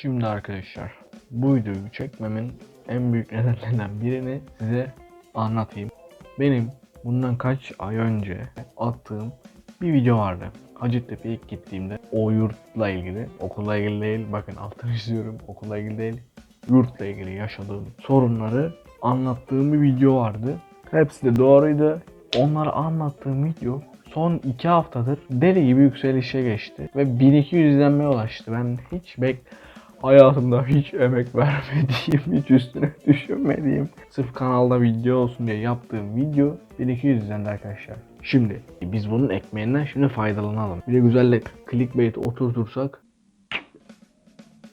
Şimdi arkadaşlar bu videoyu çekmemin en büyük nedenlerinden birini size anlatayım. Benim bundan kaç ay önce attığım bir video vardı. Hacettepe'ye gittiğimde o yurtla ilgili, okulla ilgili değil, bakın altını çiziyorum, okulla ilgili değil, yurtla ilgili yaşadığım sorunları anlattığım bir video vardı. Hepsi de doğruydu. Onları anlattığım video son 2 haftadır deli gibi yükselişe geçti ve 1200 izlenmeye ulaştı. Ben hiç bek hayatımda hiç emek vermediğim, hiç üstüne düşünmediğim, sırf kanalda video olsun diye yaptığım video 1200 izlendi arkadaşlar. Şimdi biz bunun ekmeğinden şimdi faydalanalım. Bir de güzel clickbait oturtursak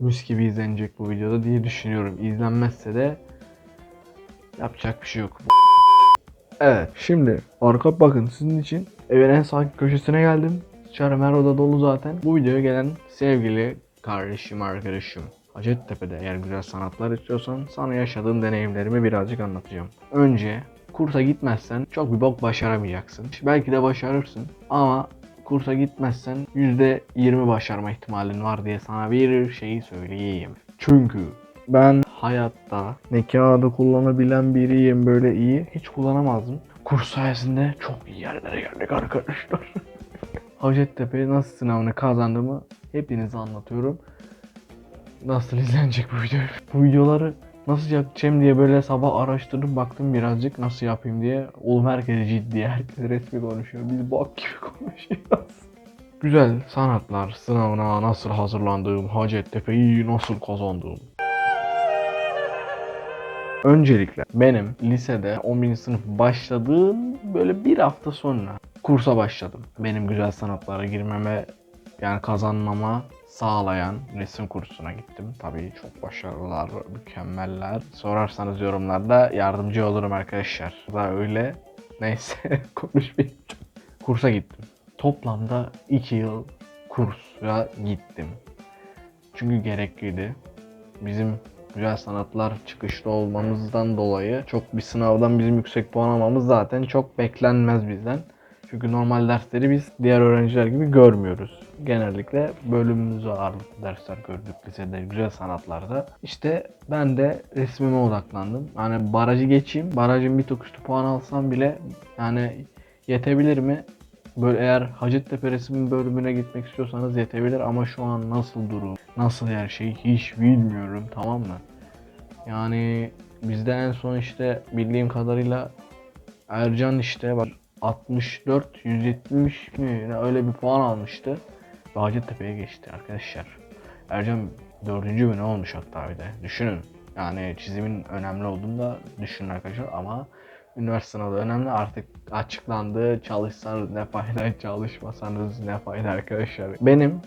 mis gibi izlenecek bu videoda diye düşünüyorum. İzlenmezse de yapacak bir şey yok. Evet şimdi arka bakın sizin için evin en sağ köşesine geldim. Çarım her oda dolu zaten. Bu videoya gelen sevgili kardeşim arkadaşım. Hacettepe'de eğer güzel sanatlar istiyorsan sana yaşadığım deneyimlerimi birazcık anlatacağım. Önce kursa gitmezsen çok bir bok başaramayacaksın. Belki de başarırsın ama kursa gitmezsen %20 başarma ihtimalin var diye sana bir şeyi söyleyeyim. Çünkü ben hayatta ne kağıdı kullanabilen biriyim böyle iyi hiç kullanamazdım. Kurs sayesinde çok iyi yerlere geldik arkadaşlar. Hacettepe nasıl sınavını kazandığımı hepinize anlatıyorum. Nasıl izlenecek bu video? Bu videoları nasıl yapacağım diye böyle sabah araştırdım baktım birazcık nasıl yapayım diye. Oğlum herkes ciddi, herkes resmi konuşuyor. Biz bak gibi konuşuyoruz. Güzel sanatlar sınavına nasıl hazırlandığım, Hacettepe'yi nasıl kazandığım. Öncelikle benim lisede 11. sınıf başladığım böyle bir hafta sonra kursa başladım. Benim güzel sanatlara girmeme yani kazanmama sağlayan resim kursuna gittim. Tabii çok başarılılar, mükemmeller. Sorarsanız yorumlarda yardımcı olurum arkadaşlar. Da öyle. Neyse konuşmayayım. Kursa gittim. Toplamda 2 yıl kursa gittim. Çünkü gerekliydi. Bizim güzel sanatlar çıkışlı olmamızdan dolayı çok bir sınavdan bizim yüksek puan almamız zaten çok beklenmez bizden. Çünkü normal dersleri biz diğer öğrenciler gibi görmüyoruz. Genellikle bölümümüze ağırlıklı dersler gördük lisede güzel sanatlarda. İşte ben de resmime odaklandım. Yani barajı geçeyim. Barajın bir tık üstü puan alsam bile yani yetebilir mi? Böyle eğer Hacettepe resim bölümüne gitmek istiyorsanız yetebilir ama şu an nasıl durum, nasıl her şey hiç bilmiyorum tamam mı? Yani bizde en son işte bildiğim kadarıyla Ercan işte bak 64 170 mi ne öyle bir puan almıştı. Ve Hacettepe'ye geçti arkadaşlar. Ercan dördüncü mü ne olmuş hatta bir de. Düşünün. Yani çizimin önemli olduğunu da düşünün arkadaşlar ama üniversite sınavı önemli artık açıklandı. Çalışsanız ne fayda, çalışmasanız ne fayda arkadaşlar. Benim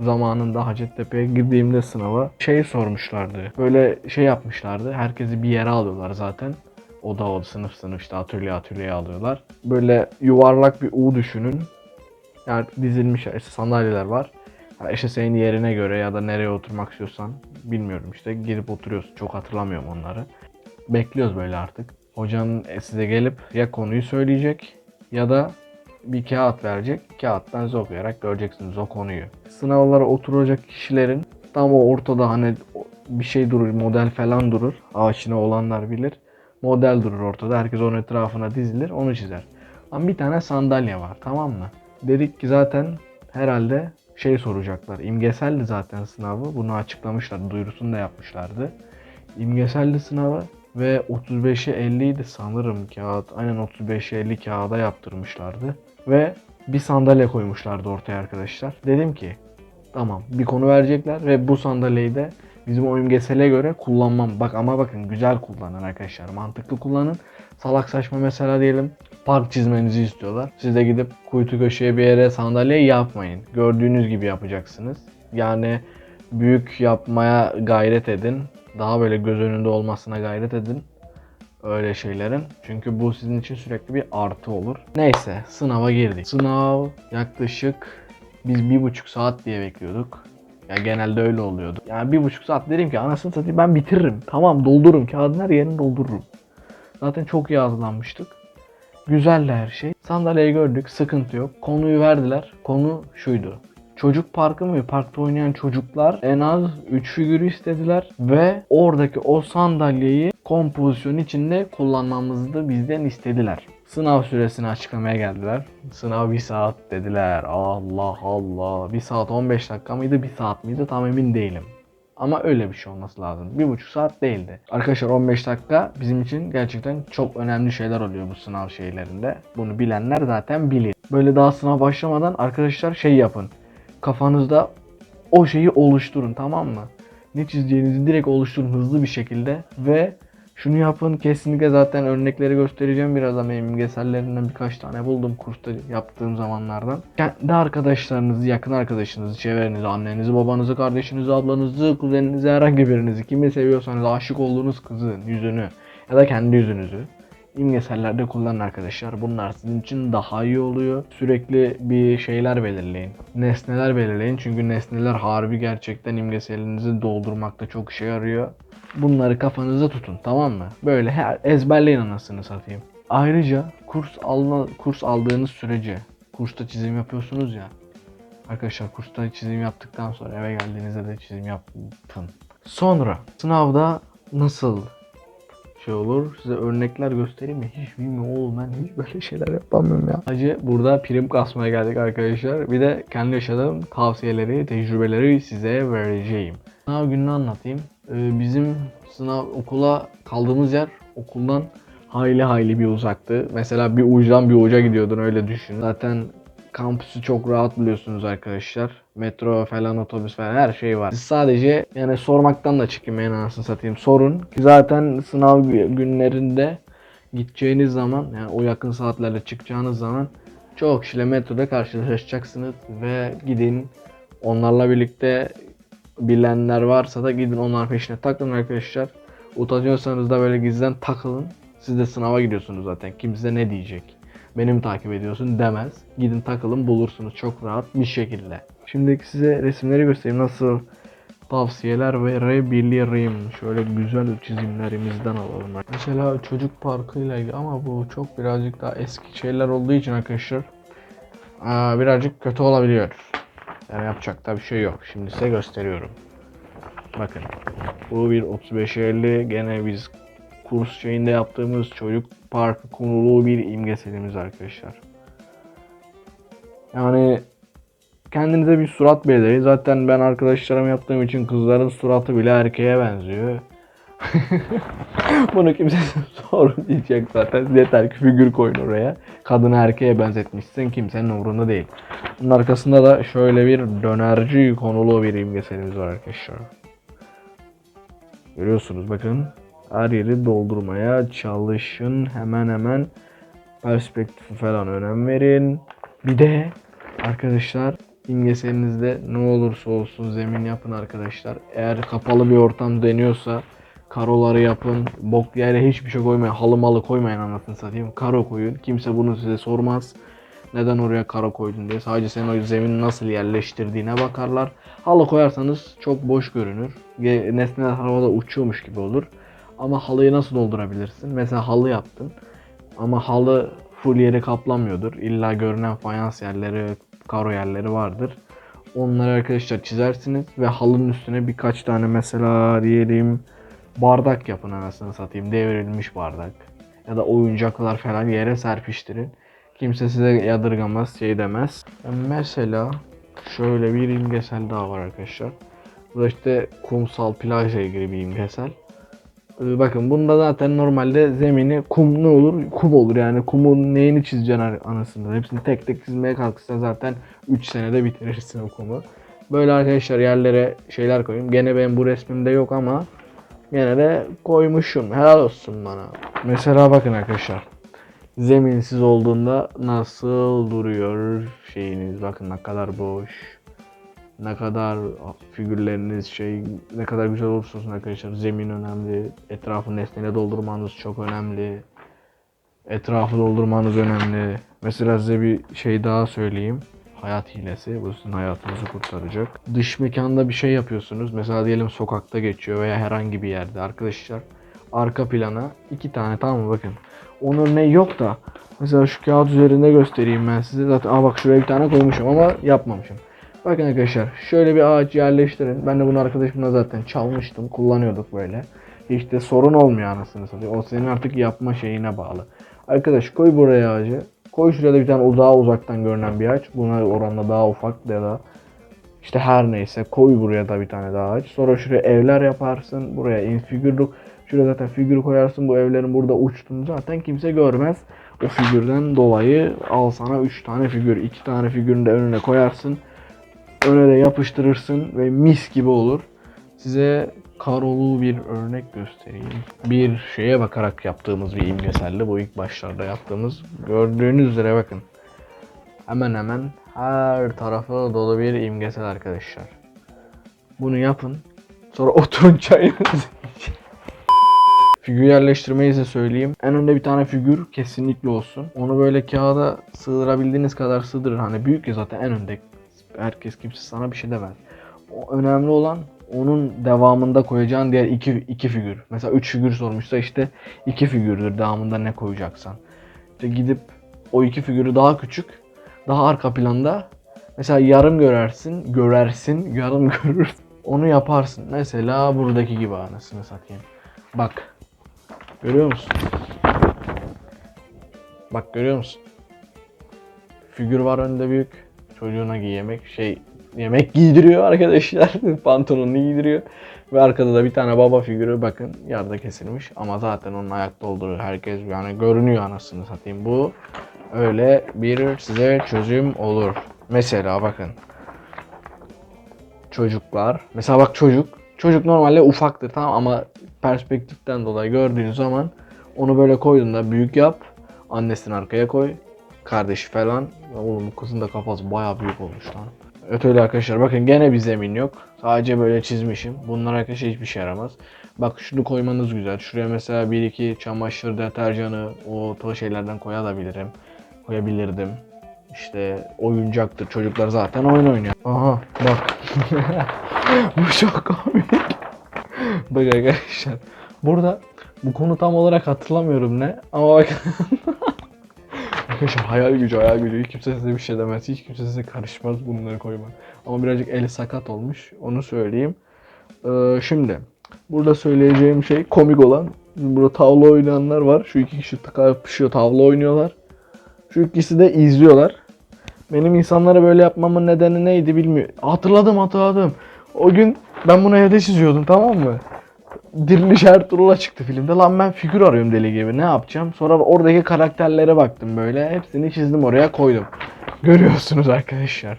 zamanında Hacettepe'ye girdiğimde sınava şey sormuşlardı. Böyle şey yapmışlardı. Herkesi bir yere alıyorlar zaten. Oda oda sınıf sınıf işte atölye atölyeye alıyorlar. Böyle yuvarlak bir U düşünün. Yani dizilmiş işte sandalyeler var. Yani işte senin yerine göre ya da nereye oturmak istiyorsan bilmiyorum işte girip oturuyorsun. Çok hatırlamıyorum onları. Bekliyoruz böyle artık. Hocanın size gelip ya konuyu söyleyecek ya da bir kağıt verecek. Kağıttan siz okuyarak göreceksiniz o konuyu. Sınavlara oturacak kişilerin tam o ortada hani bir şey durur, model falan durur. Aşina olanlar bilir. Model durur ortada. Herkes onun etrafına dizilir. Onu çizer. Ama bir tane sandalye var tamam mı? Dedik ki zaten herhalde şey soracaklar. İmgeseldi zaten sınavı. Bunu açıklamışlar. Duyurusunu da yapmışlardı. İmgeseldi sınavı ve 35'e 50 idi sanırım kağıt. Aynen 35'e 50 kağıda yaptırmışlardı. Ve bir sandalye koymuşlardı ortaya arkadaşlar. Dedim ki tamam bir konu verecekler ve bu sandalyeyi de bizim o imgesele göre kullanmam. Bak ama bakın güzel kullanın arkadaşlar. Mantıklı kullanın. Salak saçma mesela diyelim park çizmenizi istiyorlar. Siz de gidip kuytu köşeye bir yere sandalye yapmayın. Gördüğünüz gibi yapacaksınız. Yani büyük yapmaya gayret edin. Daha böyle göz önünde olmasına gayret edin. Öyle şeylerin. Çünkü bu sizin için sürekli bir artı olur. Neyse sınava girdik. Sınav yaklaşık biz bir buçuk saat diye bekliyorduk. Ya genelde öyle oluyordu. Yani bir buçuk saat dedim ki anasını satayım ben bitiririm. Tamam doldururum. Kağıdın her yerini doldururum. Zaten çok iyi hazırlanmıştık. Güzeldi her şey. Sandalyeyi gördük. Sıkıntı yok. Konuyu verdiler. Konu şuydu. Çocuk parkı mı parkta oynayan çocuklar en az 3 figürü istediler ve oradaki o sandalyeyi kompozisyon içinde kullanmamızı da bizden istediler. Sınav süresini açıklamaya geldiler. Sınav bir saat dediler. Allah Allah. Bir saat 15 dakika mıydı bir saat miydi tam emin değilim. Ama öyle bir şey olması lazım. Bir buçuk saat değildi. Arkadaşlar 15 dakika bizim için gerçekten çok önemli şeyler oluyor bu sınav şeylerinde. Bunu bilenler zaten bilir. Böyle daha sınav başlamadan arkadaşlar şey yapın. Kafanızda o şeyi oluşturun tamam mı? Ne çizeceğinizi direkt oluşturun hızlı bir şekilde ve şunu yapın kesinlikle zaten örnekleri göstereceğim birazdan benim imgesellerinden birkaç tane buldum kursta yaptığım zamanlardan. Kendi arkadaşlarınızı, yakın arkadaşınızı, çevrenizi, annenizi, babanızı, kardeşinizi, ablanızı, kuzeninizi, herhangi birinizi kimi seviyorsanız aşık olduğunuz kızın yüzünü ya da kendi yüzünüzü imgesellerde kullanın arkadaşlar. Bunlar sizin için daha iyi oluyor. Sürekli bir şeyler belirleyin. Nesneler belirleyin. Çünkü nesneler harbi gerçekten imgeselinizi doldurmakta çok işe yarıyor. Bunları kafanızda tutun tamam mı? Böyle her ezberleyin anasını satayım. Ayrıca kurs alma kurs aldığınız sürece kursta çizim yapıyorsunuz ya. Arkadaşlar kursta çizim yaptıktan sonra eve geldiğinizde de çizim yapın. Sonra sınavda nasıl şey olur. Size örnekler göstereyim mi? Hiç bilmiyorum oğlum ben hiç böyle şeyler yapamıyorum ya. Hacı burada prim kasmaya geldik arkadaşlar. Bir de kendi yaşadığım tavsiyeleri, tecrübeleri size vereceğim. Sınav gününü anlatayım. Ee, bizim sınav okula kaldığımız yer okuldan hayli hayli bir uzaktı. Mesela bir uçtan bir uca gidiyordun öyle düşün. Zaten kampüsü çok rahat biliyorsunuz arkadaşlar. Metro falan otobüs falan her şey var. Siz sadece yani sormaktan da çekinmeyin anasını satayım. Sorun. Zaten sınav günlerinde gideceğiniz zaman yani o yakın saatlerde çıkacağınız zaman çok kişiyle metroda karşılaşacaksınız ve gidin onlarla birlikte bilenler varsa da gidin onlar peşine takılın arkadaşlar. Utanıyorsanız da böyle gizden takılın. Siz de sınava gidiyorsunuz zaten. Kimse ne diyecek? Benim takip ediyorsun demez. Gidin takılın bulursunuz çok rahat bir şekilde. Şimdi size resimleri göstereyim nasıl tavsiyeler verebilirim. Şöyle güzel çizimlerimizden alalım. Mesela çocuk parkıyla ilgili ama bu çok birazcık daha eski şeyler olduğu için arkadaşlar birazcık kötü olabiliyor. Yani yapacak da bir şey yok. Şimdi size gösteriyorum. Bakın. Bu bir 3550 gene biz kurs şeyinde yaptığımız çocuk parkı konulu bir imgeselimiz arkadaşlar. Yani kendinize bir surat belirleyin. Zaten ben arkadaşlarım yaptığım için kızların suratı bile erkeğe benziyor. Bunu kimse sorun diyecek zaten. Yeter ki figür koyun oraya. Kadını erkeğe benzetmişsin kimsenin umurunda değil. Bunun arkasında da şöyle bir dönerci konulu bir imgeselimiz var arkadaşlar. Görüyorsunuz bakın. Her yeri doldurmaya çalışın. Hemen hemen perspektifi falan önem verin. Bir de arkadaşlar imgeselinizde ne olursa olsun zemin yapın arkadaşlar. Eğer kapalı bir ortam deniyorsa karoları yapın. Bok yere hiçbir şey koymayın. Halı malı koymayın anasını satayım. Karo koyun. Kimse bunu size sormaz. Neden oraya karo koydun diye. Sadece senin o zemini nasıl yerleştirdiğine bakarlar. Halı koyarsanız çok boş görünür. Nesneler havada uçuyormuş gibi olur. Ama halıyı nasıl doldurabilirsin? Mesela halı yaptın. Ama halı full yeri kaplamıyordur. İlla görünen fayans yerleri, karo yerleri vardır. Onları arkadaşlar çizersiniz ve halının üstüne birkaç tane mesela diyelim bardak yapın anasını satayım. Devrilmiş bardak. Ya da oyuncaklar falan yere serpiştirin. Kimse size yadırgamaz, şey demez. Mesela şöyle bir imgesel daha var arkadaşlar. Bu da işte kumsal plajla ilgili bir imgesel. Ee, Bakın bunda zaten normalde zemini kum ne olur? Kum olur yani kumun neyini çizeceksin anasını. Hepsini tek tek çizmeye kalkışsa zaten 3 senede bitirirsin o kumu. Böyle arkadaşlar yerlere şeyler koyayım. Gene benim bu resmimde yok ama gene de koymuşum. Helal olsun bana. Mesela bakın arkadaşlar. Zeminsiz olduğunda nasıl duruyor şeyiniz. Bakın ne kadar boş. Ne kadar figürleriniz şey ne kadar güzel olursa olsun arkadaşlar zemin önemli. Etrafı nesneyle doldurmanız çok önemli. Etrafı doldurmanız önemli. Mesela size bir şey daha söyleyeyim. Hayat hilesi. Bu sizin hayatınızı kurtaracak. Dış mekanda bir şey yapıyorsunuz. Mesela diyelim sokakta geçiyor veya herhangi bir yerde arkadaşlar. Arka plana iki tane tamam mı bakın. Onun ne yok da mesela şu kağıt üzerinde göstereyim ben size. Zaten aa bak şuraya bir tane koymuşum ama yapmamışım. Bakın arkadaşlar şöyle bir ağaç yerleştirin. Ben de bunu arkadaşımla zaten çalmıştım. Kullanıyorduk böyle. De sorun olmuyor anasını satayım. O senin artık yapma şeyine bağlı. Arkadaş koy buraya ağacı. Koy şuraya da bir tane daha uzaktan görünen bir ağaç. Buna oranla daha ufak ya da işte her neyse koy buraya da bir tane daha ağaç. Sonra şuraya evler yaparsın. Buraya infigürlük. Şuraya zaten figür koyarsın. Bu evlerin burada uçtuğunu zaten kimse görmez. O figürden dolayı al sana 3 tane figür. 2 tane figürünü de önüne koyarsın. Öne de yapıştırırsın ve mis gibi olur. Size karolu bir örnek göstereyim. Bir şeye bakarak yaptığımız bir imgeseldi. Bu ilk başlarda yaptığımız. Gördüğünüz üzere bakın. Hemen hemen her tarafı dolu bir imgesel arkadaşlar. Bunu yapın. Sonra oturun çayınızı. Figür yerleştirmeyi size söyleyeyim. En önde bir tane figür kesinlikle olsun. Onu böyle kağıda sığdırabildiğiniz kadar sığdırın. Hani büyük ya zaten en önde. Herkes kimse sana bir şey demez. O önemli olan onun devamında koyacağın diğer iki, iki figür. Mesela üç figür sormuşsa işte iki figürdür devamında ne koyacaksan. İşte gidip o iki figürü daha küçük, daha arka planda mesela yarım görersin, görersin, yarım görürsün. Onu yaparsın. Mesela buradaki gibi anasını satayım. Bak. Görüyor musun? Bak görüyor musun? Figür var önde büyük. Çocuğuna yemek şey yemek giydiriyor arkadaşlar. Pantolonunu giydiriyor. Ve arkada da bir tane baba figürü bakın yerde kesilmiş. Ama zaten onun ayakta olduğu herkes yani görünüyor anasını satayım. Bu öyle bir size çözüm olur. Mesela bakın. Çocuklar. Mesela bak çocuk. Çocuk normalde ufaktır tamam ama perspektiften dolayı gördüğün zaman onu böyle koyduğunda büyük yap. Annesini arkaya koy. Kardeşi falan. Oğlum bu kızın da kafası bayağı büyük olmuş lan. Evet öyle arkadaşlar bakın gene bir zemin yok. Sadece böyle çizmişim. Bunlar arkadaşlar hiçbir şey yaramaz. Bak şunu koymanız güzel. Şuraya mesela bir iki çamaşır deterjanı o tarz şeylerden koyabilirim. Koyabilirdim. İşte oyuncaktır. Çocuklar zaten oyun oynuyor. Aha bak. bu çok komik. bak arkadaşlar. Burada bu konu tam olarak hatırlamıyorum ne ama bak Arkadaşlar hayal gücü hayal gücü. Hiç kimse size bir şey demez. Hiç kimse size karışmaz bunları koymak. Ama birazcık eli sakat olmuş. Onu söyleyeyim. Ee, şimdi burada söyleyeceğim şey komik olan. Burada tavla oynayanlar var. Şu iki kişi kapışıyor tavla oynuyorlar. Şu ikisi de izliyorlar. Benim insanlara böyle yapmamın nedeni neydi bilmiyorum. Hatırladım hatırladım. O gün ben bunu evde çiziyordum tamam mı? Diriliş Ertuğrul'a çıktı filmde. Lan ben figür arıyorum deli gibi. Ne yapacağım? Sonra oradaki karakterlere baktım böyle. Hepsini çizdim oraya koydum. Görüyorsunuz arkadaşlar.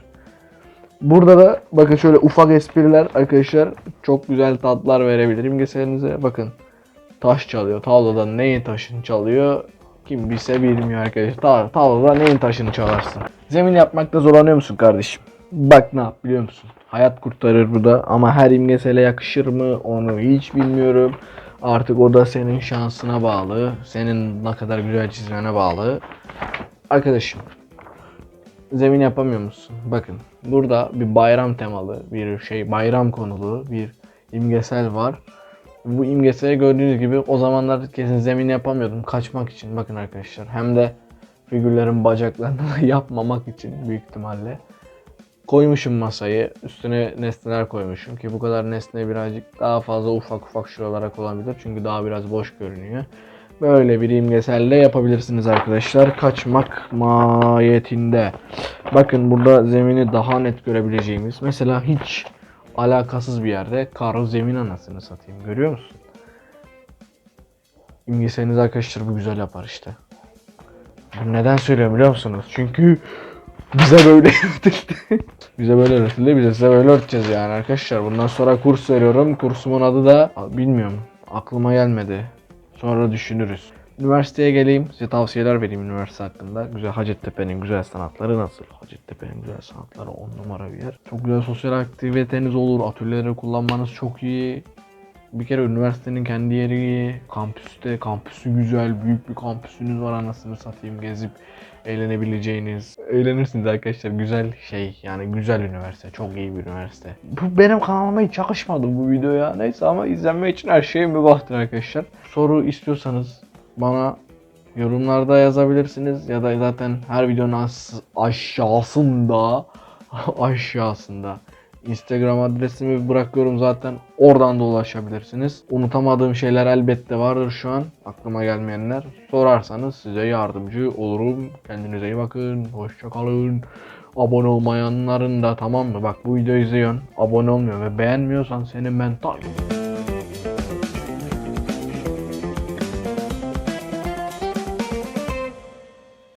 Burada da bakın şöyle ufak espriler arkadaşlar çok güzel tatlar verebilir imgeselinize. Bakın taş çalıyor. Tavlada neyin taşını çalıyor? Kim bilse bilmiyor arkadaşlar. Ta tavlada neyin taşını çalarsın? Zemin yapmakta zorlanıyor musun kardeşim? Bak ne yap biliyor musun? Hayat kurtarır bu da ama her imgesele yakışır mı onu hiç bilmiyorum. Artık o da senin şansına bağlı. Senin ne kadar güzel çizmene bağlı. Arkadaşım zemin yapamıyor musun? Bakın burada bir bayram temalı bir şey bayram konulu bir imgesel var. Bu imgeseli gördüğünüz gibi o zamanlar kesin zemin yapamıyordum kaçmak için bakın arkadaşlar. Hem de figürlerin bacaklarını yapmamak için büyük ihtimalle. Koymuşum masayı. Üstüne nesneler koymuşum ki bu kadar nesne birazcık daha fazla ufak ufak şuralara konabilir. Çünkü daha biraz boş görünüyor. Böyle bir imgeselle yapabilirsiniz arkadaşlar. Kaçmak mahiyetinde. Bakın burada zemini daha net görebileceğimiz. Mesela hiç alakasız bir yerde kar zemin anasını satayım. Görüyor musun? İmgeseliniz arkadaşlar bu güzel yapar işte. Neden söylüyorum biliyor musunuz? Çünkü bize böyle öğretildi. bize böyle öğretildi. Biz de size böyle öğreteceğiz yani arkadaşlar. Bundan sonra kurs veriyorum. Kursumun adı da bilmiyorum. Aklıma gelmedi. Sonra düşünürüz. Üniversiteye geleyim. Size tavsiyeler vereyim üniversite hakkında. Güzel Hacettepe'nin güzel sanatları nasıl? Hacettepe'nin güzel sanatları 10 numara bir yer. Çok güzel sosyal aktiviteniz olur. Atölyeleri kullanmanız çok iyi. Bir kere üniversitenin kendi yeri iyi. Kampüste, kampüsü güzel. Büyük bir kampüsünüz var anasını satayım. Gezip eğlenebileceğiniz. Eğlenirsiniz arkadaşlar. Güzel şey yani güzel üniversite. Çok iyi bir üniversite. Bu benim kanalıma hiç yakışmadı bu video ya. Neyse ama izlenme için her şey mübahtır arkadaşlar. Soru istiyorsanız bana yorumlarda yazabilirsiniz. Ya da zaten her videonun aşağısında aşağısında. Instagram adresimi bırakıyorum zaten. Oradan da ulaşabilirsiniz. Unutamadığım şeyler elbette vardır şu an. Aklıma gelmeyenler. Sorarsanız size yardımcı olurum. Kendinize iyi bakın. Hoşça kalın. Abone olmayanların da tamam mı? Bak bu videoyu izliyorsun. Abone olmuyor ve beğenmiyorsan senin ben tak